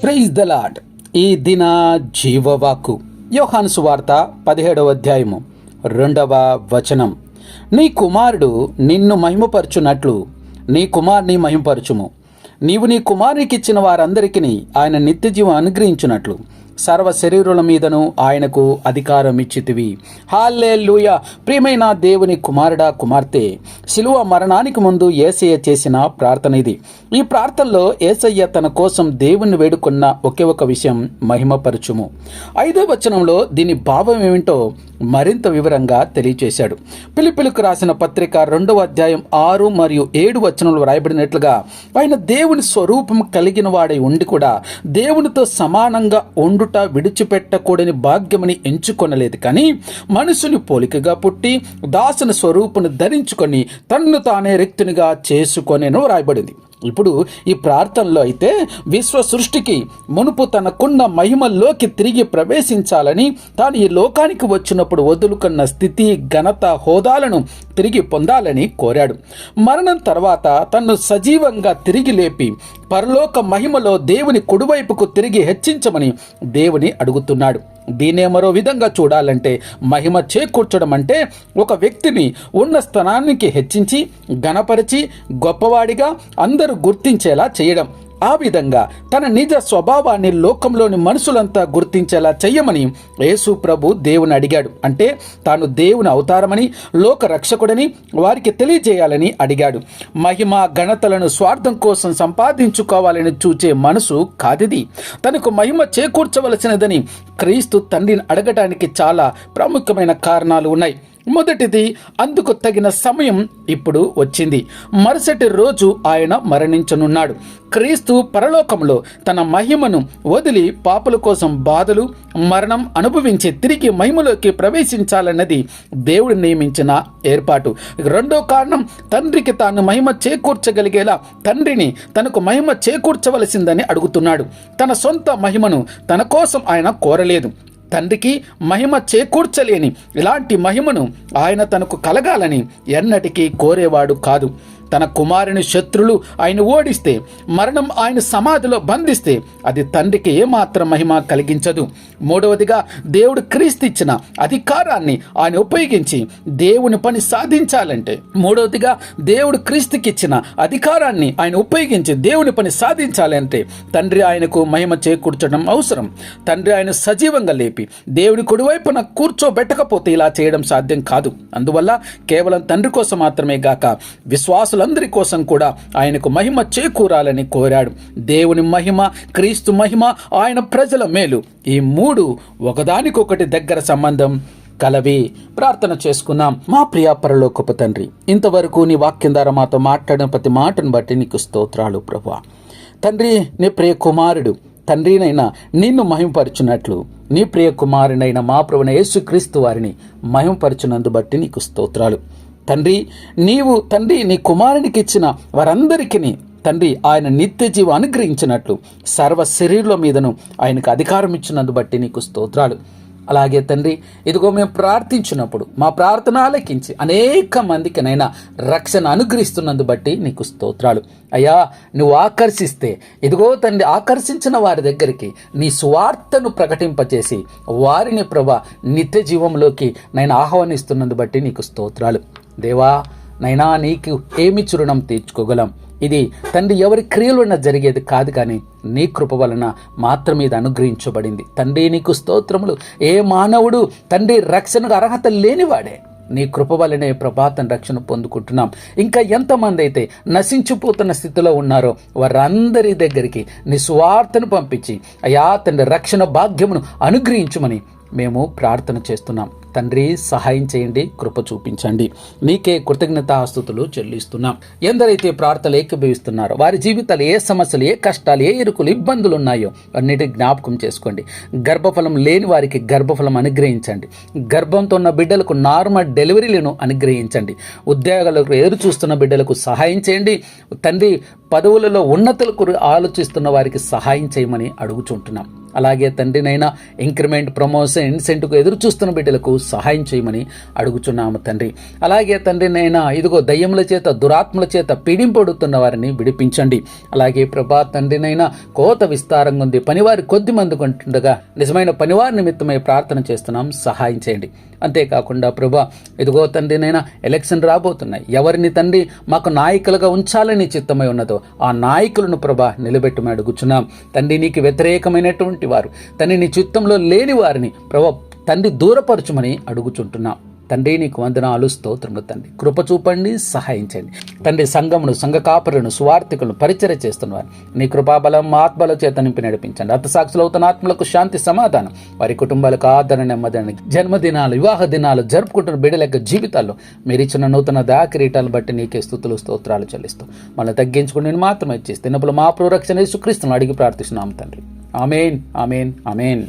Praise the lord ఈ దిన జీవవాకు యోహాను సువార్త పదిహేడవ అధ్యాయము రెండవ వచనం. నీ కుమారుడు నిన్ను మహిమపరచునట్లు నీ కుమారుని మహిమపరచుము. నీవు నీ కుమారునికి ఇచ్చిన వారందరికీ ఆయన నిత్యజీవం అనుగ్రహించున్నట్లు సర్వ శరీరుల మీదను ఆయనకు అధికారం ఇచ్చితివి హాల్లే లూయ ప్రియమైన దేవుని కుమారుడా కుమార్తె శిలువ మరణానికి ముందు ఏసయ్య చేసిన ప్రార్థన ఇది. ఈ ప్రార్థనలో ఏసయ్య తన కోసం దేవుణ్ణి వేడుకున్న ఒకే ఒక విషయం మహిమపరచుము. ఐదో వచనంలో దీని భావం ఏమిటో మరింత వివరంగా తెలియచేశాడు. పిలిపిలకు రాసిన పత్రిక రెండవ అధ్యాయం ఆరు మరియు ఏడు వచనంలో రాయబడినట్లుగా ఆయన దేవుని స్వరూపం కలిగిన వాడై ఉండి కూడా దేవునితో సమానంగా ఉండు ఉండుట విడిచిపెట్టకూడని భాగ్యమని ఎంచుకొనలేదు కానీ మనుషుని పోలికగా పుట్టి దాసుని స్వరూపును ధరించుకొని తన్ను తానే రిక్తునిగా చేసుకొనేను రాయబడింది. ఇప్పుడు ఈ ప్రార్థనలో అయితే విశ్వ సృష్టికి మునుపు తనకున్న మహిమల్లోకి తిరిగి ప్రవేశించాలని తాను ఈ లోకానికి వచ్చినప్పుడు వదులుకున్న స్థితి ఘనత హోదాలను తిరిగి పొందాలని కోరాడు. మరణం తర్వాత తన్ను సజీవంగా తిరిగి లేపి పరలోక మహిమలో దేవుని కుడివైపుకు తిరిగి హెచ్చించమని దేవుని అడుగుతున్నాడు. దీనే మరో విధంగా చూడాలంటే మహిమ చేకూర్చడం అంటే ఒక వ్యక్తిని ఉన్న స్థానానికి హెచ్చించి గణపరిచి గొప్పవాడిగా అందరూ గుర్తించేలా చేయడం. ఆ విధంగా తన నిజ స్వభావాన్ని లోకంలోని మనుషులంతా గుర్తించేలా చెయ్యమని యేసు ప్రభు దేవుని అడిగాడు. అంటే తాను దేవుని అవతారమని లోక రక్షకుడని వారికి తెలియజేయాలని అడిగాడు. మహిమ ఘనతలను స్వార్థం కోసం సంపాదించుకోవాలని చూచే మనసు కాదిది. తనకు మహిమ చేకూర్చవలసినదని క్రీస్తు తండ్రిని అడగటానికి చాలా ప్రాముఖ్యమైన కారణాలు ఉన్నాయి. మొదటిది అందుకు తగిన సమయం ఇప్పుడు వచ్చింది. మరుసటి రోజు ఆయన మరణించనున్నాడు. క్రీస్తు పరలోకంలో తన మహిమను వదిలి పాపుల కోసం బాధలు మరణం అనుభవించి తిరిగి మహిమలోకి ప్రవేశించాలన్నది దేవుడు నియమించిన ఏర్పాటు. రెండో కారణం తండ్రికి తాను మహిమ చేకూర్చగలిగేలా తండ్రిని తనకు మహిమ చేకూర్చవలసిందని అడుగుతున్నాడు. తన సొంత మహిమను తన కోసం ఆయన కోరలేదు. తండ్రికి మహిమ చేకూర్చలేని ఇలాంటి మహిమను ఆయన తనకు కలగాలని ఎన్నటికీ కోరేవాడు కాదు. తన కుమారుని శత్రులు ఆయన ఓడిస్తే మరణం ఆయన సమాధిలో బంధిస్తే అది తండ్రికి ఏమాత్రం మహిమ కలిగించదు. మూడవదిగా దేవుడు క్రీస్తు ఇచ్చిన అధికారాన్ని ఆయన ఉపయోగించి దేవుని పని సాధించాలంటే మూడవదిగా దేవుడు క్రీస్తుకి ఇచ్చిన అధికారాన్ని ఆయన ఉపయోగించి దేవుని పని సాధించాలంటే తండ్రి ఆయనకు మహిమ చేకూర్చడం అవసరం. తండ్రి ఆయన సజీవంగా లేపి దేవుని కుడివైపున కూర్చోబెట్టకపోతే ఇలా చేయడం సాధ్యం కాదు. అందువల్ల కేవలం తండ్రి కోసం మాత్రమే గాక విశ్వాసం విశ్వాసులందరి కోసం కూడా ఆయనకు మహిమ చేకూరాలని కోరాడు. దేవుని మహిమ క్రీస్తు మహిమ ఆయన ప్రజల మేలు. ఈ మూడు ఒకదానికొకటి దగ్గర సంబంధం కలవి. ప్రార్థన చేసుకున్నాం మా ప్రియ పరలోకపు తండ్రి ఇంతవరకు నీ వాక్యం ద్వారా మాతో మాట్లాడిన ప్రతి మాటను బట్టి నీకు స్తోత్రాలు ప్రభా తండ్రి నీ ప్రియ కుమారుడు తండ్రినైనా నిన్ను మహిమపరచున్నట్లు నీ ప్రియ కుమారునైన మా ప్రభున యేసుక్రీస్తు వారిని మహిమపరచునందు బట్టి నీకు స్తోత్రాలు. తండ్రి నీవు తండ్రి నీ కుమారునికి ఇచ్చిన వారందరికీ తండ్రి ఆయన నిత్య జీవం అనుగ్రహించినట్లు సర్వ శరీరుల మీదను ఆయనకు అధికారం ఇచ్చినందు బట్టి నీకు స్తోత్రాలు. అలాగే తండ్రి ఇదిగో మేము ప్రార్థించినప్పుడు మా ప్రార్థన ఆలకించి అనేక మందికినైనా రక్షణ అనుగ్రహిస్తున్నందు బట్టి నీకు స్తోత్రాలు. అయ్యా నువ్వు ఆకర్షిస్తే ఇదిగో తండ్రి ఆకర్షించిన వారి దగ్గరికి నీ స్వార్థను ప్రకటింపచేసి వారిని ప్రభా నిత్య జీవంలోకి నేను ఆహ్వానిస్తున్నందు బట్టి నీకు స్తోత్రాలు. దేవా నైనా నీకు ఏమి చురుణం తీర్చుకోగలం? ఇది తండ్రి ఎవరి క్రియలు జరిగేది కాదు కానీ నీ కృప వలన మాత్రమే ఇది అనుగ్రహించబడింది. తండ్రి నీకు స్తోత్రములు. ఏ మానవుడు తండ్రి రక్షణకు అర్హత లేనివాడే. నీ కృప వలనే ప్రభాతం రక్షణ పొందుకుంటున్నాం. ఇంకా ఎంతమంది అయితే నశించిపోతున్న స్థితిలో ఉన్నారో వారందరి దగ్గరికి నిస్వార్థను పంపించి అయా తండ్రి రక్షణ భాగ్యమును అనుగ్రహించమని మేము ప్రార్థన చేస్తున్నాం. తండ్రి సహాయం చేయండి కృప చూపించండి. నీకే కృతజ్ఞతాస్తుతులు చెల్లిస్తున్నాం. ఎందరైతే ప్రార్థనలు ఏకీభవిస్తున్నారో వారి జీవితాలు ఏ సమస్యలు ఏ కష్టాలు ఏ ఇరుకులు ఇబ్బందులు ఉన్నాయో అన్నిటి జ్ఞాపకం చేసుకోండి. గర్భఫలం లేని వారికి గర్భఫలం అనుగ్రహించండి. గర్భంతో ఉన్న బిడ్డలకు నార్మల్ డెలివరీలను అనుగ్రహించండి. ఉద్యోగాలకు ఎదురు చూస్తున్న బిడ్డలకు సహాయం చేయండి. తండ్రి పదవులలో ఉన్నతులకు ఆలోచిస్తున్న వారికి సహాయం చేయమని అడుగుచుంటున్నాం. అలాగే తండ్రినైనా ఇంక్రిమెంట్ ప్రమోషన్ ఇన్సెంట్కు ఎదురు చూస్తున్న బిడ్డలకు సహాయం చేయమని అడుగుచున్నాము తండ్రి. అలాగే తండ్రినైనా ఇదిగో దయ్యముల చేత దురాత్మల చేత పీడింపడుతున్న వారిని విడిపించండి. అలాగే ప్రభా తండ్రినైనా కోత విస్తారంగా ఉంది. పనివారి కొద్ది మంది కొంటుండగా నిజమైన పనివారి నిమిత్తమై ప్రార్థన చేస్తున్నాం. సహాయం చేయండి. అంతేకాకుండా ప్రభా ఇదిగో తండ్రినైనా ఎలక్షన్ రాబోతున్నాయి. ఎవరిని తండ్రి మాకు నాయకులుగా ఉంచాలని చిత్తమై ఉన్నదో ఆ నాయకులను ప్రభా నిలబెట్టమని అడుగుచున్నాం. తండ్రి నీకు వ్యతిరేకమైనటువంటి వారు. తండ్రి నీ చిత్తంలో లేని వారిని ప్రభా తండ్రి దూరపరచుమని అడుగుచుంటున్నాం. తండ్రి నీకు వందనాలు స్తోత్రములు తండ్రి. కృప చూపండి సహాయించండి. తండ్రి సంఘమును సంఘ కాపురులను సువార్థికులను పరిచయ చేస్తున్నవారు. నీ కృపాబలం ఆత్మల చేత నింపి నడిపించండి. అర్థసాక్షులు అవుతున్న ఆత్మలకు శాంతి సమాధానం. వారి కుటుంబాలకు ఆదరణ నెమ్మదని జన్మదినాలు వివాహ దినాలు జరుపుకుంటున్న బిడ్డల యొక్క జీవితాల్లో మీరు ఇచ్చిన నూతన దాకిరీటాలు బట్టి నీకే స్థుతులు స్తోత్రాలు చెల్లిస్తూ మనం తగ్గించుకుని నేను మాత్రమే ఇచ్చేస్తే తినపులు మా ప్రోరక్షణ సుక్రీస్తును అడిగి ప్రార్థిస్తున్నాం తండ్రి. Amen amen amen.